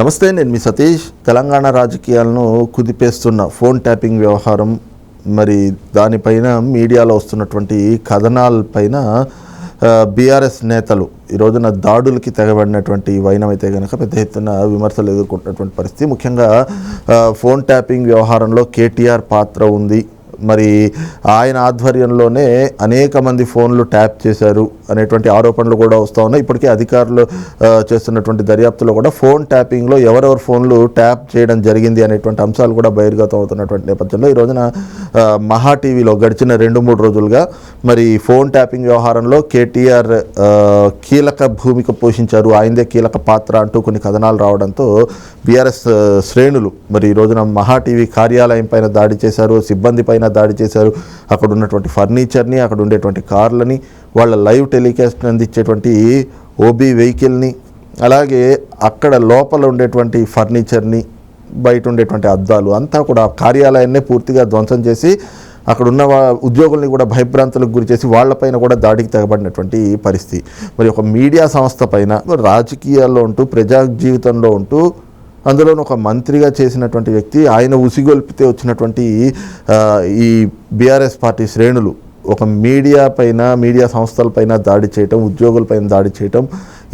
నమస్తే నేను మీ సతీష్. తెలంగాణ రాజకీయాలను కుదిపేస్తున్న ఫోన్ ట్యాపింగ్ వ్యవహారం మరి దానిపైన మీడియాలో వస్తున్నటువంటి కథనాలపైన బీఆర్ఎస్ నేతలు ఈ రోజున దాడులకి తెగబడినటువంటి వైనమైతే కనుక పెద్ద ఎత్తున విమర్శలు ఎదుర్కొంటున్నటువంటి పరిస్థితి. ముఖ్యంగా ఫోన్ ట్యాపింగ్ వ్యవహారంలో కేటీఆర్ పాత్ర ఉంది. మరి ఆయన ఆధ్వర్యంలోనే అనేక మంది ఫోన్లు ట్యాప్ చేశారు అనేటువంటి ఆరోపణలు కూడా వస్తూ ఉన్నాయి. ఇప్పటికే అధికారులు చేస్తున్నటువంటి దర్యాప్తులో కూడా ఫోన్ ట్యాపింగ్లో ఎవరెవరు ఫోన్లు ట్యాప్ చేయడం జరిగింది అనేటువంటి అంశాలు కూడా బహిర్గతం అవుతున్నటువంటి నేపథ్యంలో ఈ రోజున మహా టీవీలో గడిచిన రెండు మూడు రోజులుగా మరి ఫోన్ ట్యాపింగ్ వ్యవహారంలో కేటీఆర్ కీలక భూమిక పోషించారు. ఆయనదే కీలక పాత్ర అంటూ కొన్ని కథనాలు రావడంతో బీఆర్ఎస్ శ్రేణులు మరి ఈ రోజున మహా టీవీ కార్యాలయం పైన దాడి చేశారు. సిబ్బంది పైన దాడి చేశారు అక్కడ ఉన్నటువంటి ఫర్నిచర్ని అక్కడ ఉండేటువంటి కార్లని వాళ్ళ లైవ్ టెలికాస్ట్ అందించేటువంటి ఓబీ వెహికల్ని అలాగే అక్కడ లోపల ఉండేటువంటి ఫర్నిచర్ని బయట ఉండేటువంటి అద్దాలు అంతా కూడా కార్యాలయాన్నే పూర్తిగా ధ్వంసం చేసి అక్కడ ఉన్న ఉద్యోగుల్ని కూడా భయభ్రాంతులకు గురి చేసి వాళ్ళపైన కూడా దాడికి తెగబడినటువంటి పరిస్థితి. మరి ఒక మీడియా సంస్థ పైన రాజకీయాల్లో ఉంటూ ప్రజా జీవితంలో ఉంటూ అందులోనూ ఒక మంత్రిగా చేసినటువంటి వ్యక్తి ఆయన ఉసిగొల్పితే వచ్చినటువంటి ఈ బీఆర్ఎస్ పార్టీ శ్రేణులు ఒక మీడియా పైన మీడియా సంస్థలపైన దాడి చేయటం ఉద్యోగులపైన దాడి చేయటం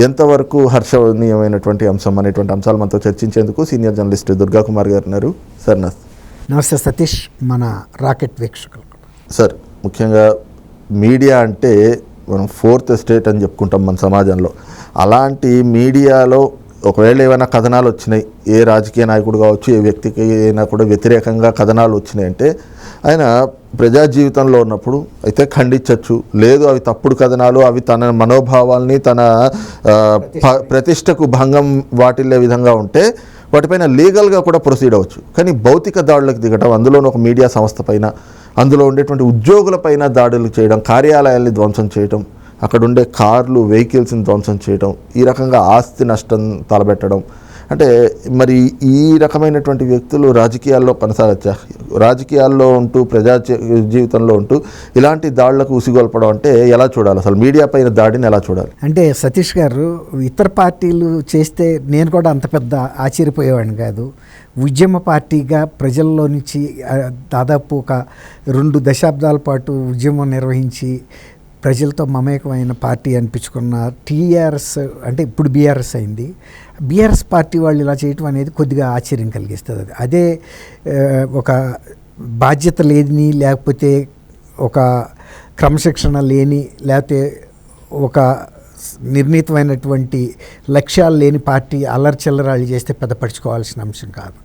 ఎంతవరకు హర్షణీయమైనటువంటి అంశం అనేటువంటి అంశాలు మనతో చర్చించేందుకు సీనియర్ జర్నలిస్ట్ దుర్గా కుమార్ గారు ఉన్నారు. సార్ నమస్తే సతీష్ మన రాకెట్ వీక్షకులు. సార్ ముఖ్యంగా మీడియా అంటే మనం ఫోర్త్ ఎస్టేట్ అని చెప్పుకుంటాం మన సమాజంలో. అలాంటి మీడియాలో ఒకవేళ ఏమైనా కథనాలు వచ్చినాయి ఏ రాజకీయ నాయకుడు కావచ్చు ఏ వ్యక్తికి అయినా కూడా వ్యతిరేకంగా కథనాలు వచ్చినాయి అంటే ఆయన ప్రజా జీవితంలో ఉన్నప్పుడు అయితే ఖండించవచ్చు. లేదు అవి తప్పుడు కథనాలు అవి తన మనోభావాల్ని తన ప్రతిష్టకు భంగం వాటిల్లే విధంగా ఉంటే వాటిపైన లీగల్గా కూడా ప్రొసీడ్ అవ్వచ్చు. కానీ భౌతిక దాడులకు దిగటం అందులోనూ ఒక మీడియా సంస్థ పైన అందులో ఉండేటువంటి ఉద్యోగులపైన దాడులు చేయడం కార్యాలయాల్ని ధ్వంసం చేయడం అక్కడ ఉండే కార్లు వెహికల్స్ని ధ్వంసం చేయడం ఈ రకంగా ఆస్తి నష్టం తలబెట్టడం. అంటే మరి ఈ రకమైనటువంటి వ్యక్తులు రాజకీయాల్లో కొనసాగచ్చా? రాజకీయాల్లో ఉంటూ ప్రజా జీవితంలో ఉంటూ ఇలాంటి దాడులకు ఉసిగొల్పడం అంటే ఎలా చూడాలి? అసలు మీడియా పైన దాడిని ఎలా చూడాలి? అంటే సతీష్ గారు ఇతర పార్టీలు చేస్తే నేను కూడా అంత పెద్ద ఆశ్చర్యపోయేవాడిని కాదు. ఉద్యమ పార్టీగా ప్రజల్లో నుంచి దాదాపు ఒక రెండు దశాబ్దాల పాటు ఉద్యమం నిర్వహించి ప్రజలతో మమేకమైన పార్టీ అనిపించుకున్న టీఆర్ఎస్ అంటే ఇప్పుడు బీఆర్ఎస్ అయింది. బీఆర్ఎస్ పార్టీ వాళ్ళు ఇలా చేయటం అనేది కొద్దిగా ఆశ్చర్యం కలిగిస్తుంది. అది అదే ఒక బాధ్యత లేని లేకపోతే ఒక క్రమశిక్షణ లేని లేకపోతే ఒక నిర్ణీతమైనటువంటి లక్ష్యాలు లేని పార్టీ అల్లరిచిల్లరాళ్ళు చేస్తే పెద్దపరుచుకోవాల్సిన అంశం కాదు.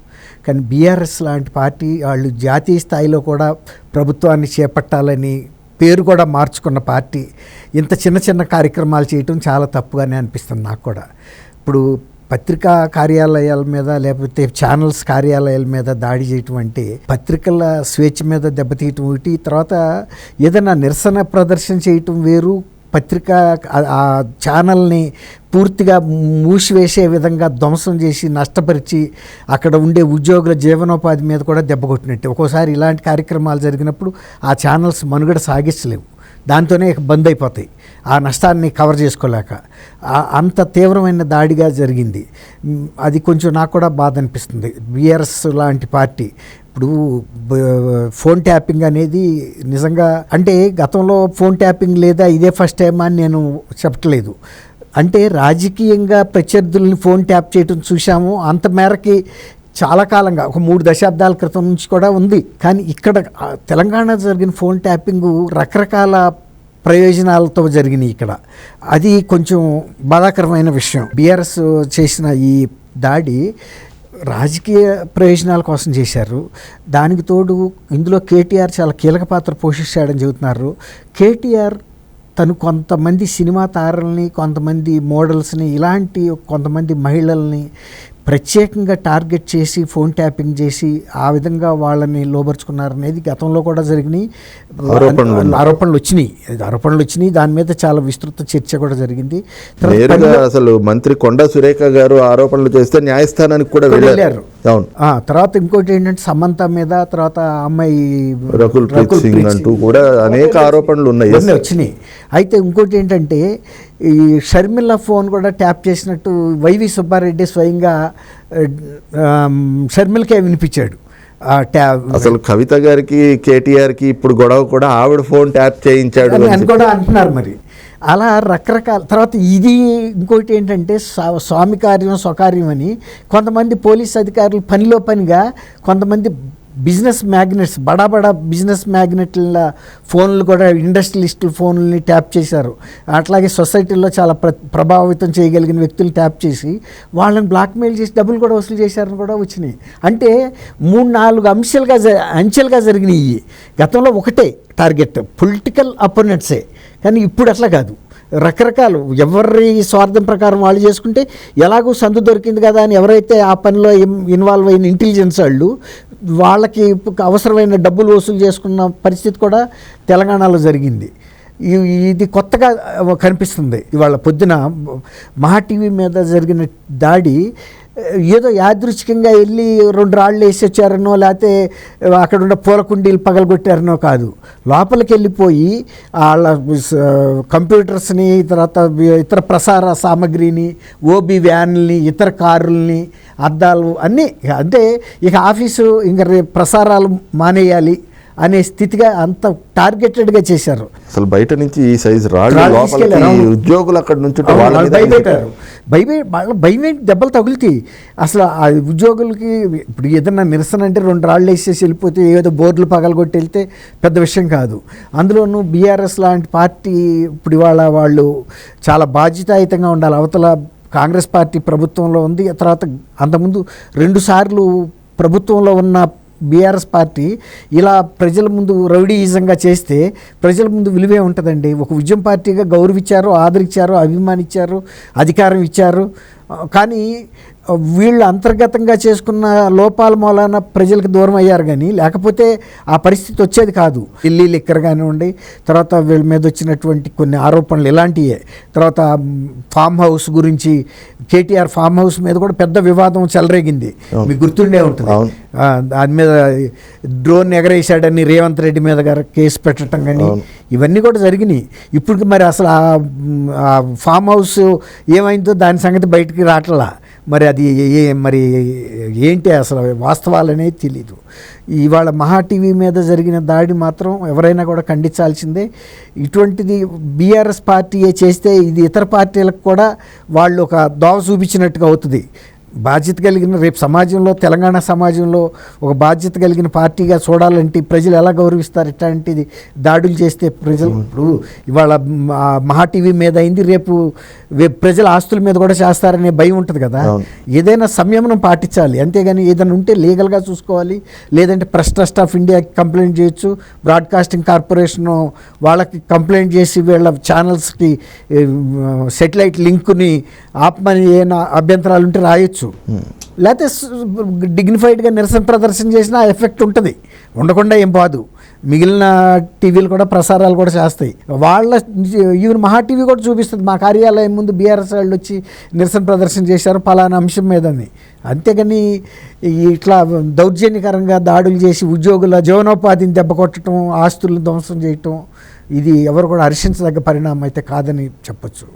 కానీ బీఆర్ఎస్ లాంటి పార్టీ వాళ్ళు జాతీయ స్థాయిలో కూడా ప్రభుత్వాన్ని చేపట్టాలని పేరు కూడా మార్చుకున్న పార్టీ. ఇంత చిన్న చిన్న కార్యక్రమాలు చేయటం చాలా తప్పుగానే అనిపిస్తుంది నాకు కూడా. ఇప్పుడు పత్రికా కార్యాలయాల మీద లేకపోతే ఛానల్స్ కార్యాలయాల మీద దాడి చేయటం అంటే పత్రికల స్వేచ్ఛ మీద దెబ్బతీయటం ఒకటి తర్వాత ఏదైనా నిరసన ప్రదర్శన చేయటం వేరు పత్రిక ఆ- ఛానల్ని పూర్తిగా మూసివేసే విధంగా ధ్వంసం చేసి నష్టపరిచి అక్కడ ఉండే ఉద్యోగుల జీవనోపాధి మీద కూడా దెబ్బ కొట్టినట్టు. ఒక్కోసారి ఇలాంటి కార్యక్రమాలు జరిగినప్పుడు ఆ ఛానల్స్ మనుగడ సాగించలేవు దాంతోనే బంద్ అయిపోతాయి. ఆ నష్టాన్ని కవర్ చేసుకోలేక. అంత తీవ్రమైన దాడిగా జరిగింది. అది కొంచెం నాకు కూడా బాధ అనిపిస్తుంది. బీఆర్ఎస్ లాంటి పార్టీ ఇప్పుడు ఫోన్ ట్యాపింగ్ అనేది నిజంగా అంటే గతంలో ఫోన్ ట్యాపింగ్ లేదా ఇదే ఫస్ట్ టైం అని నేను చెప్పట్లేదు. అంటే రాజకీయంగా ప్రత్యర్థుల్ని ఫోన్ ట్యాప్ చేయటం చూసాము అంత మేరకి చాలా కాలంగా ఒక మూడు దశాబ్దాల క్రితం నుంచి కూడా ఉంది. కానీ ఇక్కడ తెలంగాణ జరిగిన ఫోన్ ట్యాపింగ్ రకరకాల ప్రయోజనాలతో జరిగినాయి ఇక్కడ. అది కొంచెం బాధాకరమైన విషయం. బీఆర్ఎస్ చేసిన ఈ దాడి రాజకీయ ప్రయోజనాల కోసం చేశారు. దానికి తోడు ఇందులో కేటీఆర్ చాలా కీలక పాత్ర పోషించాడని చెబుతున్నారు. కేటీఆర్ తను కొంతమంది సినిమా తారల్ని కొంతమంది మోడల్స్ని ఇలాంటి కొంతమంది మహిళల్ని ప్రత్యేకంగా టార్గెట్ చేసి ఫోన్ ట్యాపింగ్ చేసి ఆ విధంగా వాళ్ళని లోబరుచుకున్నారనేది గతంలో కూడా జరిగినాయి. ఆరోపణలు వచ్చినాయి. ఆరోపణలు వచ్చినాయి. దాని మీద చాలా విస్తృత చర్చ కూడా జరిగింది. అసలు మంత్రి కొండా సురేఖ గారు ఆరోపణలు చేస్తే న్యాయస్థానానికి కూడా వెళ్ళారు. తర్వాత ఇంకోటి ఏంటంటే సమంత మీద తర్వాత అమ్మాయి రకుల్ ప్రీత్ సింగ్ అంటూ కూడా అనేక ఆరోపణలు ఉన్నాయి. వచ్చినాయి. అయితే ఇంకోటి ఏంటంటే ఈ షర్మిల ఫోన్ కూడా ట్యాప్ చేసినట్టు వైవి సుబ్బారెడ్డి స్వయంగా షర్మిలకే వినిపించాడు. అసలు కవిత గారికి కేటీఆర్కి ఇప్పుడు గొడవ కూడా ఆవిడ ఫోన్ ట్యాప్ చేయించాడు అని కూడా అంటున్నారు మరి. అలా రకరకాల తర్వాత ఇది ఇంకోటి ఏంటంటే స్వా- స్వామి కార్యం స్వకార్యం అని కొంతమంది పోలీస్ అధికారులు పనిలో పనిగా కొంతమంది బిజినెస్ మ్యాగ్నెట్స్ బడా బడా బిజినెస్ మ్యాగ్నెట్ల ఫోన్లు కూడా ఇండస్ట్రియలిస్టుల ఫోన్లని ట్యాప్ చేశారు. అట్లాగే సొసైటీలో చాలా ప్ర ప్రభావితం చేయగలిగిన వ్యక్తులు ట్యాప్ చేసి వాళ్ళని బ్లాక్మెయిల్ చేసి డబ్బులు కూడా వసూలు చేశారని కూడా వచ్చినాయి. అంటే మూడు నాలుగు అంశాలుగా జ- అంచెలుగా జరిగినాయి. గతంలో ఒకటే టార్గెట్ పొలిటికల్ అపోనెంట్సే. కానీ ఇప్పుడు అట్లా కాదు. రకరకాలు ఎవరి స్వార్థం ప్రకారం వాళ్ళు చేసుకుంటే ఎలాగో సందు దొరికింది కదా అని ఎవరైతే ఆ పనిలో ఇన్వాల్వ్ అయిన ఇంటెలిజెన్స్ వాళ్ళు వాళ్ళకి అవసరమైన డబ్బులు వసూలు చేసుకున్న పరిస్థితి కూడా తెలంగాణలో జరిగింది. ఇది కొత్తగా కనిపిస్తుంది. ఇవాళ పొద్దున మహా టీవీ మీద జరిగిన దాడి ఏదో యాదృచ్ఛికంగా వెళ్ళి రెండు రాళ్ళు వేసి వచ్చారనో లేకపోతే అక్కడ ఉన్న పూల కుండీలు పగలగొట్టారనో కాదు. లోపలికి వెళ్ళిపోయి వాళ్ళ కంప్యూటర్స్ని తర్వాత ఇతర ప్రసార సామాగ్రిని ఓబీ వ్యాన్లని ఇతర కారుల్ని అద్దాలు అన్నీ అంటే ఇక ఆఫీసు ఇంక రేపు ప్రసారాలు మానేయాలి. అనే స్థితిగా అంత టార్గెటెడ్గా చేశారు. అసలు బయట నుంచి ఈ సైజు రాళ్ళు. ఉద్యోగులు అక్కడ నుంచి భయపెట్టారు. భయమే వాళ్ళ భయమే దెబ్బలు తగులుతాయి. అసలు ఆ ఉద్యోగులకి ఇప్పుడు ఏదైనా నిరసన అంటే రెండు రాళ్ళు వేసేసి వెళ్ళిపోతే ఏదో బోర్డులు పగలగొట్టి వెళ్తే పెద్ద విషయం కాదు. అందులోనూ బీఆర్ఎస్ లాంటి పార్టీ ఇప్పుడు ఇవాళ వాళ్ళు చాలా బాధ్యతాయుతంగా ఉండాలి. అవతల కాంగ్రెస్ పార్టీ ప్రభుత్వంలో ఉంది. తర్వాత అంతకుముందు రెండుసార్లు ప్రభుత్వంలో ఉన్న బీఆర్ఎస్ పార్టీ ఇలా ప్రజల ముందు రౌడీయిజంగా చేస్తే ప్రజల ముందు విలువే ఉంటుందండి. ఒక ఉద్యమ పార్టీగా గౌరవించారు ఆదరించారు అభిమానించారు అధికారం ఇచ్చారు. కానీ వీళ్ళు అంతర్గతంగా చేసుకున్న లోపాల మూలాన ప్రజలకు దూరం అయ్యారు కానీ లేకపోతే ఆ పరిస్థితి వచ్చేది కాదు. ఢిల్లీ లిక్కర్ కానివ్వండి తర్వాత వీళ్ళ మీద వచ్చినటువంటి కొన్ని ఆరోపణలు ఇలాంటివే తర్వాత ఫామ్ హౌస్ గురించి కేటీఆర్ ఫామ్ హౌస్ మీద కూడా పెద్ద వివాదం చెలరేగింది. మీకు గుర్తుండే ఉంటుంది. దాని మీద డ్రోన్ ఎగరేసాడని రేవంత్ రెడ్డి మీద గారు కేసు పెట్టడం కానీ. ఇవన్నీ కూడా జరిగినాయి. ఇప్పుడు మరి అసలు ఆ ఫామ్ హౌస్ ఏమైందో దాని సంగతి బయటికి రావట్లా. మరి అది ఏ మరి ఏంటి అసలు వాస్తవాలు అనేది తెలీదు. ఇవాళ మహా టీవీ మీద జరిగిన దాడి మాత్రం ఎవరైనా కూడా ఖండించాల్సిందే. ఇటువంటిది బీఆర్ఎస్ పార్టీయే చేస్తే ఇది ఇతర పార్టీలకు కూడా వాళ్ళు ఒక దోవ చూపించినట్టుగా అవుతుంది. బాధ్యత కలిగిన రేపు సమాజంలో తెలంగాణ సమాజంలో ఒక బాధ్యత కలిగిన పార్టీగా చూడాలంటే ప్రజలు ఎలా గౌరవిస్తారు? ఇట్లాంటిది దాడులు చేస్తే ప్రజలు ఇప్పుడు ఇవాళ మహా టీవీ మీద అయింది రేపు ప్రజల ఆస్తుల మీద కూడా చేస్తారనే భయం ఉంటుంది కదా. ఏదైనా సంయమనం పాటించాలి. అంతేగాని ఏదైనా ఉంటే లీగల్గా చూసుకోవాలి. లేదంటే ప్రెస్ ట్రస్ట్ ఆఫ్ ఇండియాకి కంప్లైంట్ చేయొచ్చు. బ్రాడ్కాస్టింగ్ కార్పొరేషన్ వాళ్ళకి కంప్లైంట్ చేసి వీళ్ళ ఛానల్స్కి సెటిలైట్ లింక్ని ఆపమని ఏమైనా అభ్యంతరాలు ఉంటే రాయొచ్చు. లేకపోతే డిగ్నిఫైడ్గా నిరసన ప్రదర్శన చేసినా ఎఫెక్ట్ ఉంటుంది. ఉండకుండా ఏం పోదు మిగిలిన టీవీలు కూడా ప్రసారాలు కూడా చేస్తాయి. వాళ్ళ ఈవెన్ మహా టీవీ కూడా చూపిస్తుంది. మా కార్యాలయం ముందు బీఆర్ఎస్ వాళ్ళు వచ్చి నిరసన ప్రదర్శన చేశారు. పలానా అంశం మీదని అంతేగాని ఇట్లా దౌర్జన్యకరంగా దాడులు చేసి ఉద్యోగుల జీవనోపాధిని దెబ్బ కొట్టడం ఆస్తులను ధ్వంసం చేయటం ఇది ఎవరు కూడా హర్షించదగ్గ పరిణామం అయితే కాదని చెప్పొచ్చు.